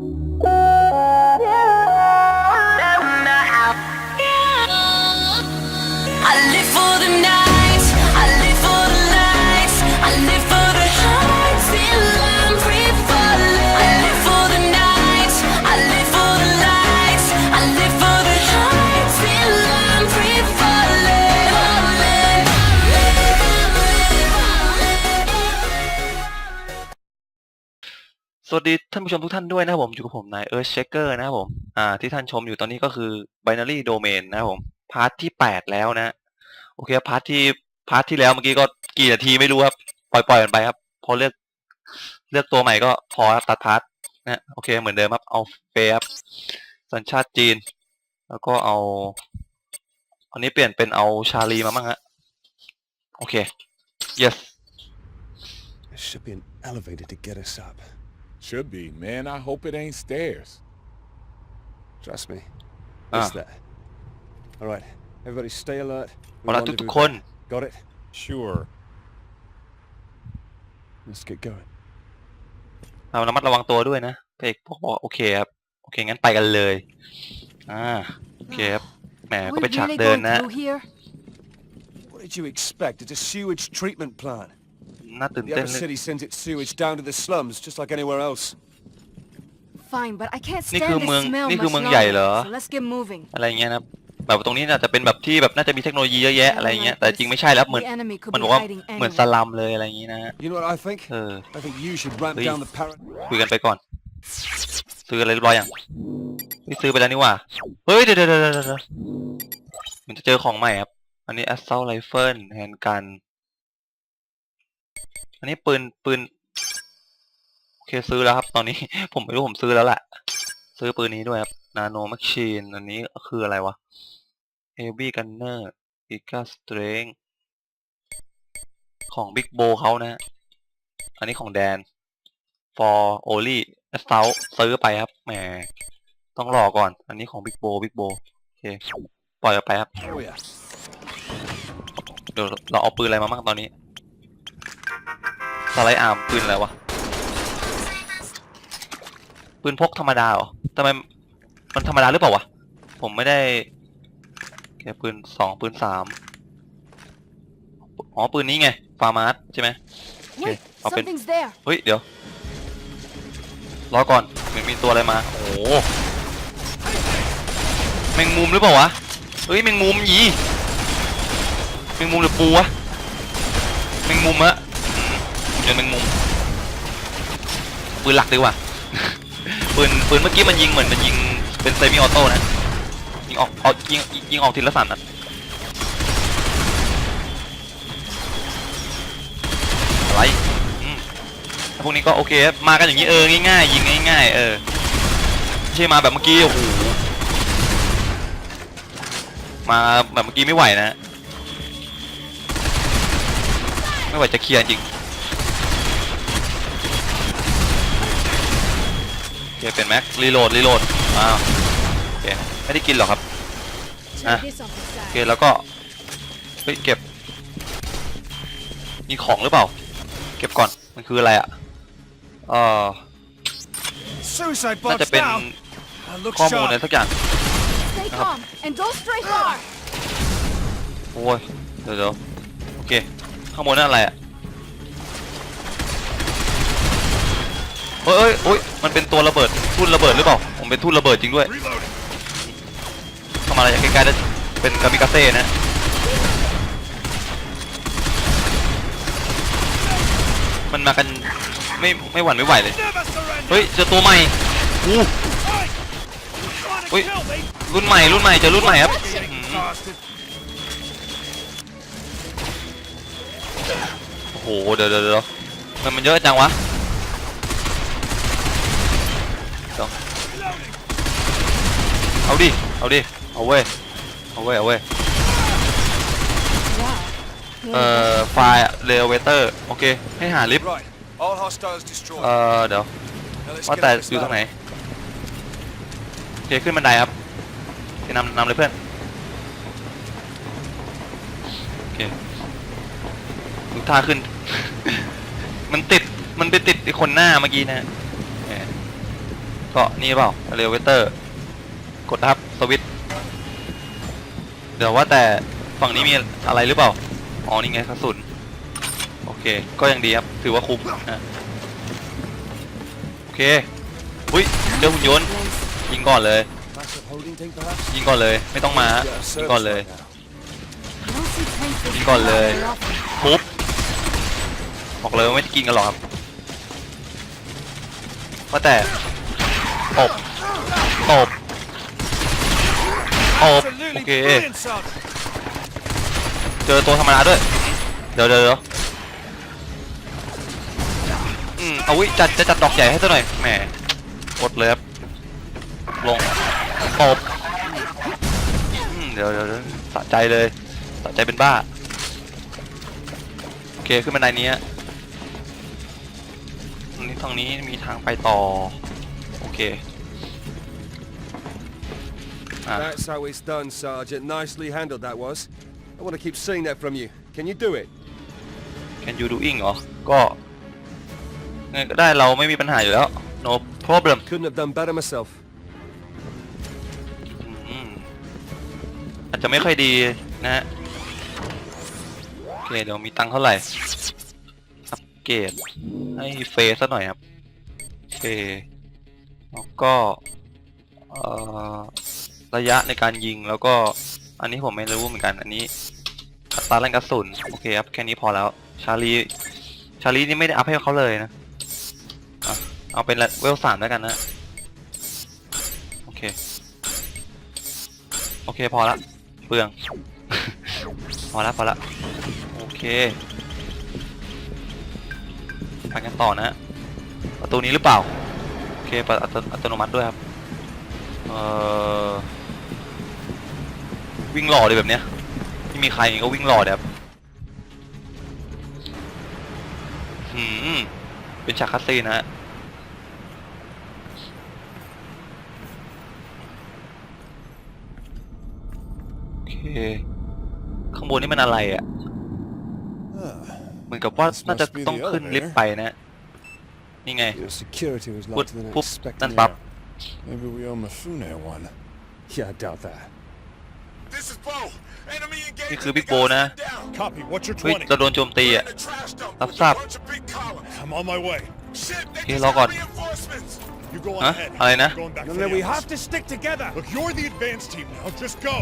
I วัสดีท่านผู้ชมทุกท่านด้วยนะครับผมอยู่กับผมนายเอิร์ธเชคเกอร์นะครับผมอ่าที่ท่านชมอยู่ตอนนี้ก็คือ binary domain นะครับผมพาร์ทที่แปดแล้วนะ โอเคพาร์ทที่พาร์ทที่แล้วเมื่อกี้ก็กี่นาทีไม่รู้ครับ ปล่อยปล่อยกันไปครับ พอเลือกเลือกตัวใหม่ก็พอครับตัดพาร์ทนะโอเคเหมือนเดิมครับเอาเฟครับสัญชาติจีน แล้วก็เอา อันนี้เปลี่ยนเป็นเอาชาลีมาบ้างฮะโอเค yes There should be an elevator to get us up. Should be, man. I hope it ain't stairs. Trust me. Ah. It's there. All right, everybody stay alert. We เอาละทุกทุก rendezvous คน there. Got it? Sure. Let's get going. เราระมัดระวังตัวด้วยนะพระเอกบอกว่าโอเคครับ โอเค งั้นไปกันเลย อ่า โอเคครับ แหม Are ก็ we เป็นฉาก really เดิน going นะ through here? What did you expect? It's a sewage treatment plant. น่าตื่น The เต้น other เลย city sends its sewage down to the slums, just like anywhere else. Fine, but I can't นี่ stand คือ this เมือง smell นี่คือ much เมืองใหญ่ longer, เหรอ So let's get moving. อะไรเงี้ยนะครับแบบตรงนี้น่าจะเป็นแบบที่แบบน่าจะมีเทคโนโลยีเยอะแยะอะไรเงี้ยแต่จริงไม่ใช่แล้วเหมือน The enemy could มัน be บอกว่า hiding เหมือน anywhere. สลัมเลยอะไรอย่างงี้นะฮะ You know what I think? เออ I think you should ramp Please. down the para... คุยกันไปก่อน ซื้ออะไรเรียบร้อยยังเฮ้ยซื้อไปแล้วนี่หว่า เฮ้ย เดี๋ยวเดี๋ยวเดี๋ยวเดี๋ยวมันจะเจอของใหม่ครับ อันนี้ assault rifle แฮนด์กัน อันนี้ปืนปืนโอเคซื้อแล้วครับ ตอนนี้ ผมไม่รู้ผมซื้อแล้วแหละ ซื้อปืนนี้ด้วยครับ nano machine อันนี้คืออะไรวะ heavy gunner giga strength ของ big bow เขานะ อันนี้ของแดน for only assault ซื้อไปครับแหมต้องรอก่อน อันนี้ของ big bow big bow โอเค ปล่อยออกไปครับ Oh yeah. เดี๋ยวเราเอาปืนอะไรมาบ้างตอนนี้ สไลด์อาร์มปืนอะไรวะ ปืนพกธรรมดาเหรอทำไมมันธรรมดาหรือเปล่าวะ ผมไม่ได้แค่ปืนสองปืนสามอ๋อ ปืนนี้ไงฟาร์มาร์ใช่ไหม Wait, I'll be- something's there. เฮ้ย เดี๋ยว รอก่อนเหมือนมีตัวอะไรมา โอ้โหแมงมุมหรือเปล่าวะ เฮ้ยแมงมุมหยีแมงมุมหรือปูวะแมงมุมอะอืมเจอแมงมุมปืนหลักดีกว่าปืนปืนเมื่อกี้มันยิงเหมือนมันยิงเป็นเซมิออโต้นะยิงออกเอายิงยิงออกทีละสันนะอะไรอืมพวกนี้ก็โอเคครับมากันอย่างนี้เออง่ายๆยิงง่ายๆเออไม่ใช่มาแบบเมื่อกี้โอ้โหมาแบบเมื่อกี้ไม่ไหวนะไม่ไหวจะเคลียร์จริงโอ เคเป็นแม็กรีโหลดรีโหลดอ้าวโอเคไม่ได้กินหรอกครับ Try Ah. this on the โอ side. เคแล้วก็เฮ้ยเก็บมีของหรือเปล่า เก็บก่อนมันคืออะไรอะเออ Suicide น่า box จะเป็น down! Uh, look ข้อมูลอะไร sharp. สักอย่าง Stay calm and don't stray far. โอ้ยเดี๋ยวเดี๋ยวโอเคข้างบนนั่นอะไรอะ เฮ้ยเฮ้ยโอ้ยมันเป็นตัวระเบิดทุ่นระเบิดหรือเปล่า ผมเป็นทุ่นระเบิดจริงด้วย เข้ามาอะไรใกล้ๆแล้เป็นกามิกาเซ่นะมันมากันไม่ไม่หวั่นไม่ไหวเลย เฮ้ยเจอตัวใหม่อู้เฮ้ยรุ่นใหม่รุ่นใหม่เจอรุ่นใหม่ครับโอ้โหเดี๋ยวเดี๋ยวเดี๋ยวมันมันเยอะจังวะ เดี๋ยวเอาดิ เอาดิ เอาเว้ย เอาเว้ย เอาเว้ย Wow. เอ่อ ไฟล์เรเวเตอร์ โอเค ให้หาลิฟต์ Right, all hostiles destroyed. เอ่อ เดี๋ยว Now let's ว่า get แต่ up this อยู่ตรงไหน ladder. โอเค ขึ้นบันไดครับโอเคนำนำเลยเพื่อน โอเคดูท่าขึ้น มันติด มันไปติดไอ้คนหน้าเมื่อกี้นะ ก็นี่เปล่าเรเวเตอร์ กดทับสวิตเดี๋ยวว่าแต่ฝั่งนี้มีอะไรหรือเปล่า อ๋อ นี่ไงกระสุน โอเค ก็ยังดีครับ ถือว่าคุ้มนะโอเคอุ้ย เจอหุ่นยนต์ ยิงก่อนเลย ยิงก่อนเลย ไม่ต้องมา Yeah, ยิงก่อนเลย right now. I don't see tanks this Đi còn far lời. very often. ทุบบอกเลยว่าไม่ได้กินกันหรอกครับว่าแต่ ตบ ตบ ตบ Absolutely โอเค brilliant, son. เจอตัวธรรมดาด้วยเดี๋ยวเดี๋ยวเดี๋ยวอืมเอาวิจัดจะจัดดอกใหญ่ให้ซะหน่อย แหม กดเลยครับ ลง ตบอืมเดี๋ยวเดี๋ยวเดี๋ยวสะใจเลยสะใจเป็นบ้า โอเค ขึ้นบันไดนี้ฮะตรงนี้ตรงนี้ มีทางไปต่อ โอเคอะ That's how it's done, Sergeant. Nicely handled that was. I want to keep seeing that from you. Can you do it? can you doing เหรอ ก็ไงก็ได้เราไม่มีปัญหาอยู่แล้ว no problem Couldn't have done better myself. อืมอาจจะไม่ค่อยดีนะฮะโอเคเดี๋ยวมีตังค์เท่าไหร่ อัปเกรดให้เฟซซะหน่อยครับ โอเค แล้วก็ เอ่อ ระยะในการยิงแล้วก็อันนี้ผมไม่รู้เหมือนกัน อันนี้อัตราแรงกระสุนโอเคครับแค่นี้พอแล้ว ชาลีชาลีนี่ไม่ได้อัพให้เขาเลยนะเอาเป็นเวลสามแล้วกันนะโอเคโอเคพอละเปลือง พอละพอละโอเคไปกันต่อนะประตูนี้หรือเปล่าโอเคปิดอัตอัตโนมัติด้วยครับเอ่อ วิ่งหล่อเลยแบบเนี้ยไม่มีใครก็วิ่งหล่อเลยครับหืมเป็นฉากคัสซีนนะฮะโอเคข้างบนนี่มันอะไรอะ Ah, เหมือนกับว่า This น่าจะ must be the ต้องขึ้น elevator. ลิฟต์ไปนะนี่ไง your security was พูด locked than ปุ๊บ expected. นั่นปั๊บ Maybe we owe Mifune one. Yeah, I doubt that. This is Bo. Enemy นี่คือบิ๊กโบนะ Copy. What's your เฮ้ยเราโดนโจมตีอะรับทราบ I'm on my way. โอเครอก่อน You go on ฮะ ahead. อะไรนะ Going back No, for no, the we others. have to stick together. Look, you're the advanced team now. Just go.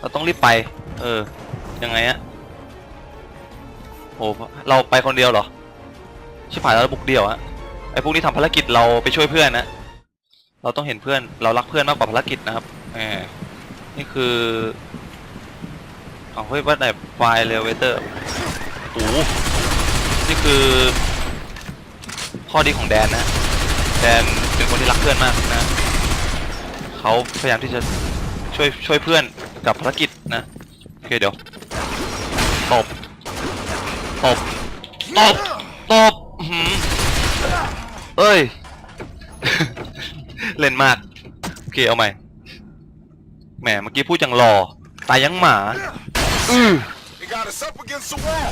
เราต้องรีบไป เออ ยังไงอะโอ้เราไปคนเดียวเหรอ ชิบหายแล้วบุกเดียวอะไอพวกนี้ทำภารกิจเราไปช่วยเพื่อนนะ เราต้องเห็นเพื่อน เรารักเพื่อนมากกว่าภารกิจนะครับแหม นี่คือเอาเฮ้ยว่าไหนไฟล์เรเวเตอร์โอ้นี่คือ ข้อดีของแดนนะแดนเป็นคนที่รักเพื่อนมากนะเขาพยายามที่จะช่วยช่วยเพื่อนกับภารกิจนะโอเคเดี๋ยวตบตบตบตบอื้อหือเอ้ย เล่นมาก โอเค เอาใหม่ แหมเมื่อกี้พูดจังหล่อตายยังหมาอือ You got us up against the wall.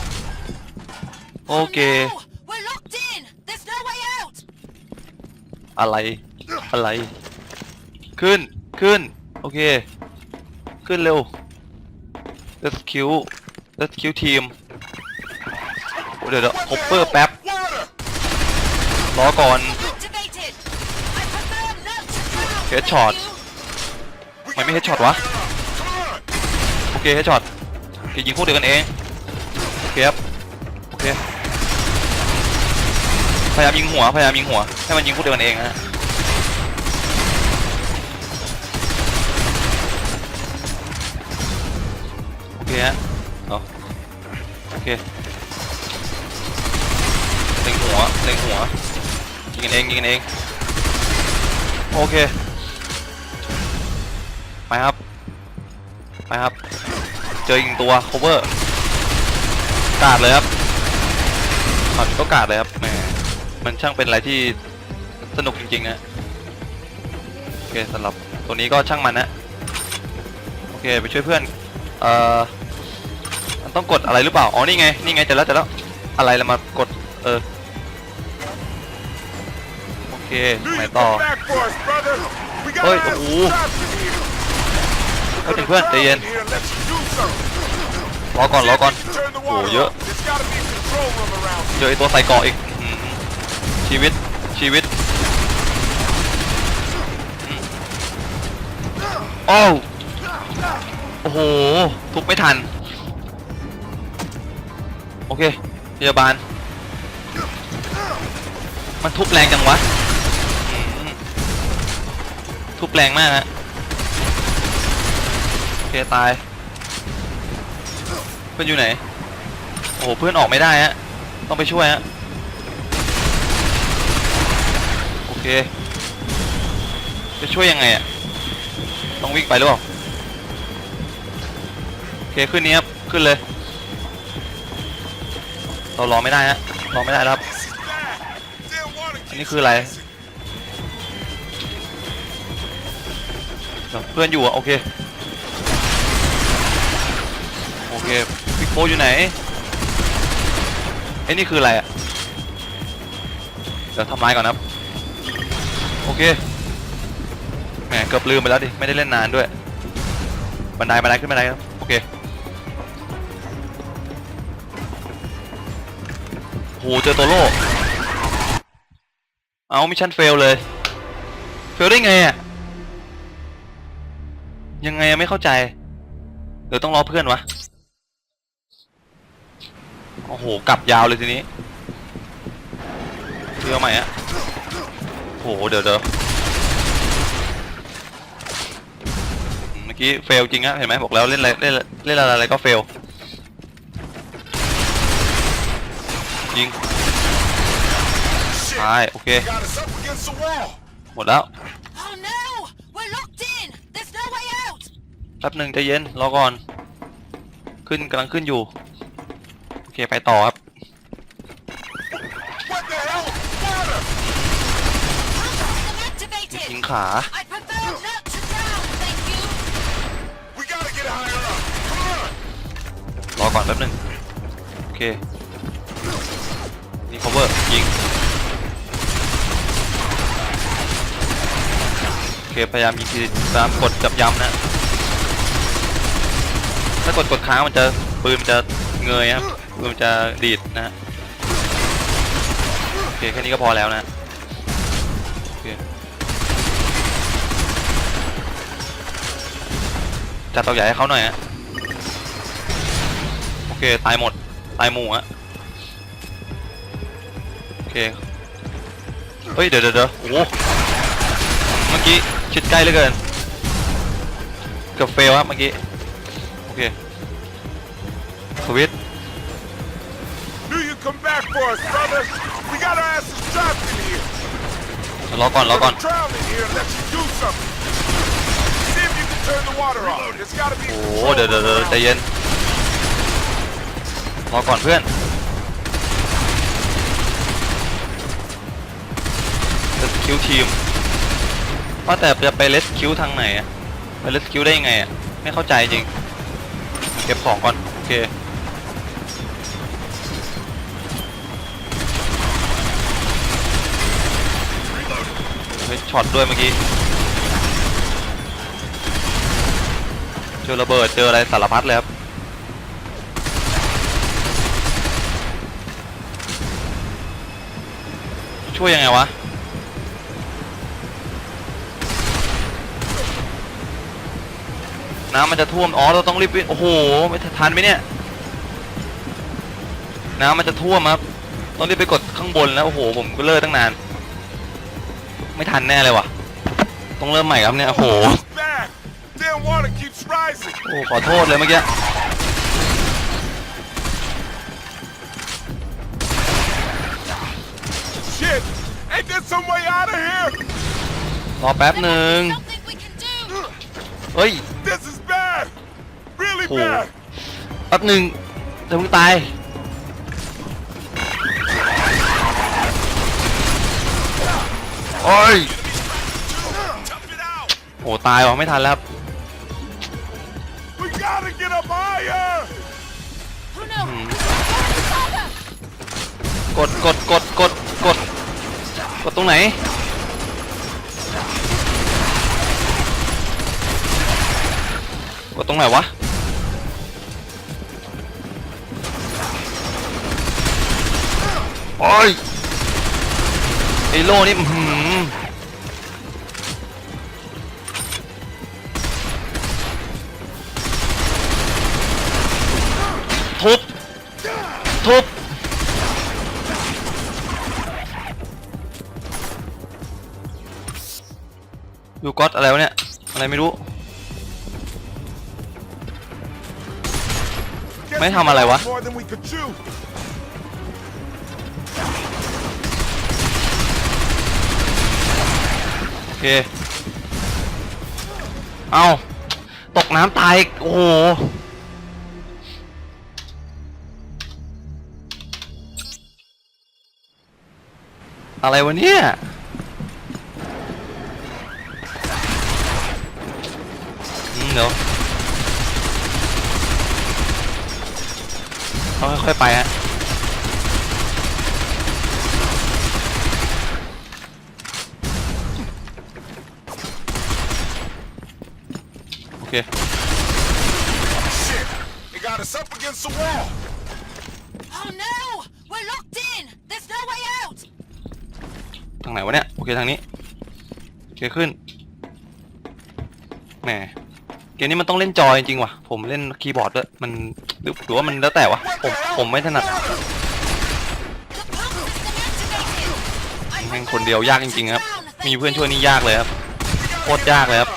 โอเค No! We're locked in! There's no way out! อะไร อะไร ขึ้น ขึ้น โอเค ขึ้นเร็ว let's kill let's kill team เดี๋ยวเดี๋ยวฮอปเปอร์แป๊บ Water. รอก่อน Activated! I prefer not to drown! ไมไม่เฮดช็อตวะ โอเคเฮดช็อตโอเคยิงพวกเดียวกันเองโอเคครับโอเคพยายามยิงหัวพยายามยิงหัวให้มันยิงพวกเดียวกันเองฮะโอเคฮะเอาโอเคเล็งหัวเล็งหัวยิงกันเองยิงกันเองโอเค ไปครับ เจออีกตัว cover กาดเลยครับตอนก็กาดเลยครับแหมมันช่างเป็นอะไรที่สนุกจริงๆนะโอเคสำหรับตัวนี้ก็ช่างมันนะโอเคไปช่วยเพื่อนเอ่อมันต้องกดอะไรหรือเปล่า อ๋อ นี่ไง นี่ไงเจอแล้วเจอแล้ว อะไรเรามากด เออ โอเคไหนต่อ come back for us, brother. We got Oi, our ooh. shots in here. เฮ้ยเพื่อนใจเย็นรอก่อนรอก่อนโอ้เยอะเจอไอตัวใส่เกาะอีกชีวิตชีวิตอืมโอ้วโอ้โหทุบไม่ทัน โอเคพยาบาล มันทุบแรงจังวะทุบแรงมากฮะ เคตาย เพื่อนอยู่ไหน โอ้โห เพื่อนออกไม่ได้ฮะ ต้องไปช่วยฮะ โอเค จะช่วยยังไงอะต้องวิ่งไปหรือเปล่า โอเค ขึ้นนี้ครับ ขึ้นเลย เรารอไม่ได้ฮะ รอไม่ได้แล้วครับ อันนี้คืออะไรเพื่อนอยู่อะโอเค เคพิกโปอยู่ไหนไอ้นี่คืออะไรอะเดี๋ยวทำลายก่อนนะครับ โอเคแหมเกือบลืมไปแล้วดิ ไม่ได้เล่นนานด้วย บันไดบันไดขึ้นบันไดครับ โอเคโหเจอตัวโล่เอามิชชั่นเฟลเลย เฟลได้ไงอะยังไงอะไม่เข้าใจเดี๋ยวต้องรอเพื่อนวะ โอ้โห กลับยาวเลยทีนี้เรือใหม่อะโอ้โห เดี๋ยวเดี๋ยวอืมเมื่อกี้เฟลจริงอะเห็นไหมบอกแล้วเล่นอะไรเล่นเล่นอะไรก็เฟลยิง Shit. ตายโอเค Got us up against the wall. หมดแล้ว Oh no! We're locked in! There's no way out! แป๊บหนึ่งใจเย็น รอก่อน ขึ้นกำลังขึ้นอยู่โอ เคไปต่อครับ What the hell? Water! Them ยิ activated! งขา I prefer not to drown, thank you! We gotta get higher up. Come on. รอก่อนแป๊บหนึ่งโอเค นี่ cover ยิง โอเค พยายามยิงทีตามกดจับย้ำนะ ถ้ากดกดค้างมันจะปืนมันจะเงยครับ ปืนมันจะดีดนะฮะโอเคแค่นี้ก็พอแล้วนะจัดเตาใหญ่ให้เขาหน่อยฮะโอเคตายหมดตายหมู่อะโอเคเฮ้ยเดี๋ยวเดี๋ยวเดี๋ยวโอ้เมื่อกี้ชิดใกล้เหลือเกินเกือบเฟลครับเมื่อกี้โอเค for us, brother. We got our asses trapped in here. รอก่อนรอก่อน We're drowned in here. Let's do something. See if you can turn the water off. There's gotta be a โอ้โห control เดี๋ยวเดี๋ยว room เดี๋ยว around ใจเย็น รอก่อนเพื่อน เลสคิวทีม ว่าแต่จะไปเลสคิวทางไหนอะไปเลสคิวได้ยังไงอะไม่เข้าใจจริง เก็บของก่อน โอเค ฮ้ยช็อตด้วยเมื่อกี้เจอระเบิดเจออะไรสารพัดเลยครับช่วยยังไงวะน้ำมันจะท่วม อ๋อ เราต้องรีบวิ่งโอ้โห ไม่ทันไหมเนี่ย น้ำมันจะท่วมครับ ต้องรีบไปกดข้างบนแล้ว โอ้โห ผมก็เลิกตั้งนาน ไม่ทันแน่เลยว่ะ ต้องเริ่มใหม่ครับเนี่ย โอ้โห Bad. Damn water keeps rising. โอ้ขอโทษเลยเมื่อกี้ Shit. Ain't there some way out of here? รอแป๊บหนึ่ง Something we can do! เฮ้ย This is bad. Really Oh. bad. แป๊บหนึ่งจะมึงตาย โอ้ยโอ้ตายว่ะไม่ทันแล้วครับกดกดกดกดกดกดตรงไหน กดตรงไหนวะ โอ้ยไอโล่นี่ ทุบดูก๊อตอะไรวะเนี่ย อะไรไม่รู้ ไม่ทำอะไรวะ โอเค เอาตกน้ำตาย โอ้ อะไรวะเนี่ย อืมเดี๋ยวต้องค่อยๆไปฮะ โอเค Shit. It got us up against the wall. Oh no! We're locked in! There's no way out! ทางไหนวะเนี่ย โอเคทางนี้ โอเคขึ้น แหม เกมนี้มันต้องเล่นจอยจริงว่ะ ผมเล่นคีย์บอร์ดด้วย มันหรือว่ามันแล้วแต่วะ ผม ผมไม่ถนัดแม่งคนเดียวยากจริงๆครับ มีเพื่อนช่วยนี่ยากเลยครับ โคตรยากเลยครับ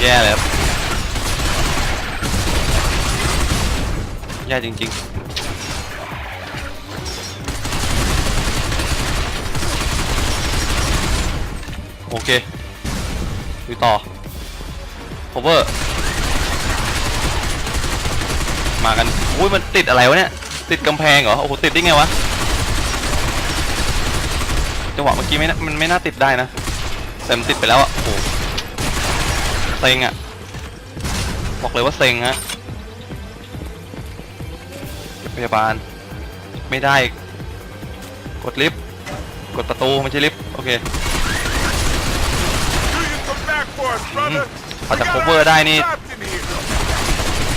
แย่เลยครับ แย่จริงๆ โอเคดูต่อ cover มากันอุ้ยมันติดอะไรวะเนี่ย ติดกำแพงเหรอ โอ้โห ติดได้ไงวะ จังหวะเมื่อกี้ไม่น่ามันไม่น่าติดได้นะแต่มันติดไปแล้วอะโอ้โหเซ็งอะบอกเลยว่าเซ็งฮะ พยาบาล ไม่ได้ กดลิฟต์ กดประตูไม่ใช่ลิฟต์ โอเค Do you come back for us, brother? Phải We tập got cover our ở đây asses đi. trapped in here.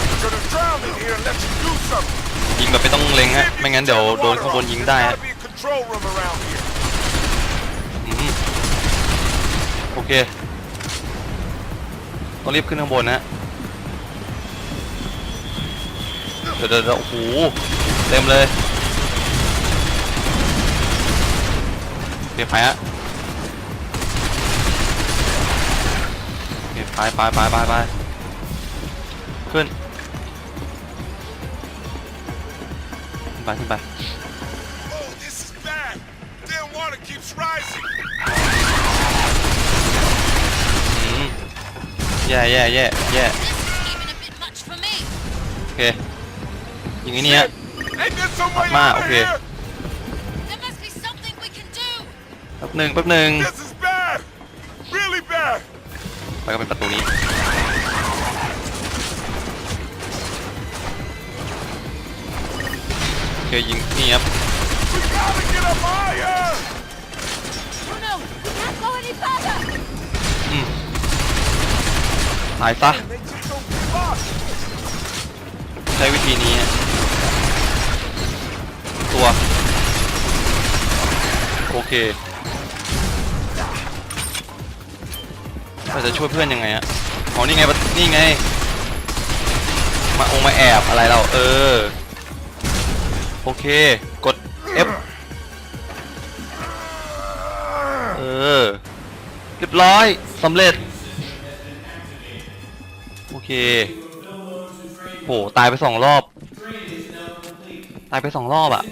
We're gonna drown in here and let you do something. ยิงแบบไม่ต้องเล็งฮะ ไม่งั้นเดี๋ยวโดนข้างบนยิงได้ There's ฮะ gotta be a control room around here. อืมโอเค ต้องรีบขึ้นข้างบนนะ เดี๋ยวเดี๋ยวเดี๋ยวโอ้โหเต็มเลยโอเคไปฮะโอเคไปไปไปไปไปขึ้นขึ้นไปขึ้นไป Oh, this is bad. Damn water keeps rising. อืมแย่แย่แย่แย่ This is even a bit much for me! โอเคอ ย่างนี้เนี่ย Ain't there some way Ma, out of okay. here? There must be something we can do! แป๊บหนึ่งแป๊บหนึ่ง This is bad. Really bad. ไปก็เป็นประตูนี้ โอเคยิงนี่ครับ We gotta get up higher. Oh no! We can't go any further! อืมตายซะ They just don't give up. ใช้วิธีนี้ฮะ ตัว โอเคเราจะช่วยเพื่อนยังไงฮะอ๋อนี่ไงนี่ไง มาองมาแอบอะไรเรา เออ โอเค กด F เออ เรียบร้อยสำเร็จ โอเคโหตายไปสองรอบ ตายไปสองรอบอะ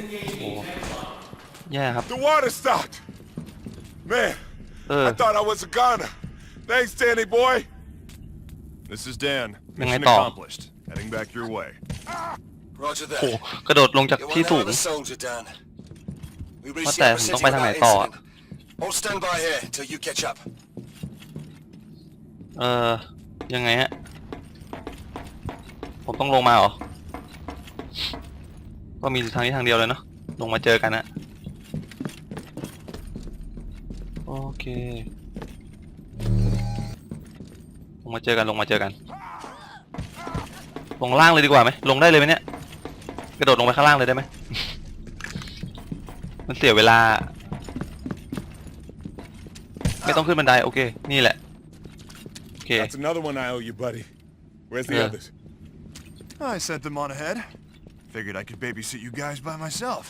แย่ครับ The water stopped. Man, Uh. I thought I was a goner. Thanks, Danny boy. This is Dan. ยังไง Mission ต่อ accomplished. Heading back your way. Roger โห that. กระโดดลงจาก You're ที่ one สูง hell of a soldier, Dan. We reached What the the- upper không city phải thằng này without to à? incident. Hold stand by here until you catch up. เออยังไงฮะ ผมต้องลงมาเหรอ ก็มีทางนี้ทางเดียวเลยเนาะลงมาเจอกันนะ โอเค ลงมาเจอกันลงมาเจอกัน ลงล่างเลยดีกว่าไหมลงได้เลยไหมเนี่ย กระโดดลงไปข้างล่างเลยได้ไหม มันเสียเวลา ไม่ต้องขึ้นบันไดโอเค นี่แหละ โอเค That's another one I owe you, buddy. Where's the Yeah. others? I sent them on ahead. Figured I could babysit you guys by myself.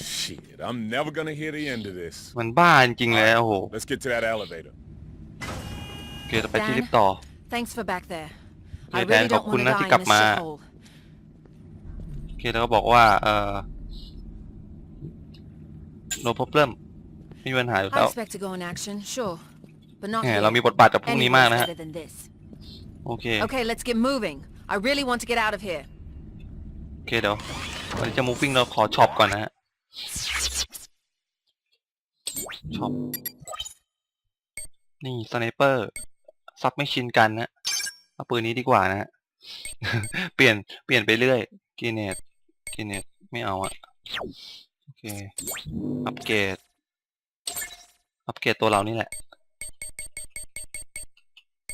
Shit, I'm never gonna hear the end of this. มันบ้าจริงๆเลยโอ้โห Let's get to that elevator. โอเคต่อไปที่ลิฟต์ต่อ Thanks for back there. I Okay, really Dan, don't ขอบคุณ want to นะ die ที่ in กลับ a มา shithole. โอเคแล้วก็บอกว่าเอ่อ no problem ไม่มีปัญหาอยู่ I แล้ว expect to go in action, sure, but not แหม here. เรามีบทบาทกับพวกนี้มาก Anywhere's นะฮะ better than this. โอเค Okay, let's get moving. I really want to get out of here. โอเคเดี๋ยววันนี้จะ moving เราขอช็อปก่อนนะฮะ ช็อป นี่สไนเปอร์ ซับไม่ชินกันนะ เอาปืนนี้ดีกว่านะฮะเปลี่ยน เปลี่ยนไปเรื่อยกีเนตกีเนตไม่เอาอะโอเค อัปเกรด อัปเกรดตัวเรานี่แหละ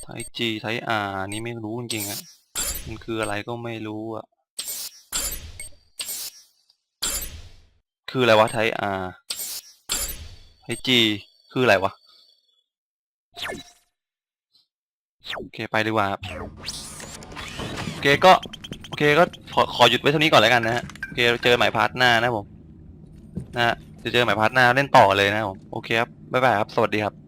ไทจีไทอาร์นี่ไม่รู้จริงๆอะมันคืออะไรก็ไม่รู้อะ คืออะไรวะไทยอาไทจีคืออะไรวะ โอเคไปดีกว่าครับโอเคก็ โอเคก็ขอขอหยุดไว้เท่านี้ก่อนแล้วกันนะฮะโอเคเจอใหม่พาร์ทหน้านะผมนะฮะจะเจอใหม่พาร์ทหน้าเล่นต่อเลยนะผมโอเคครับบ๊ายบายครับสวัสดีครับ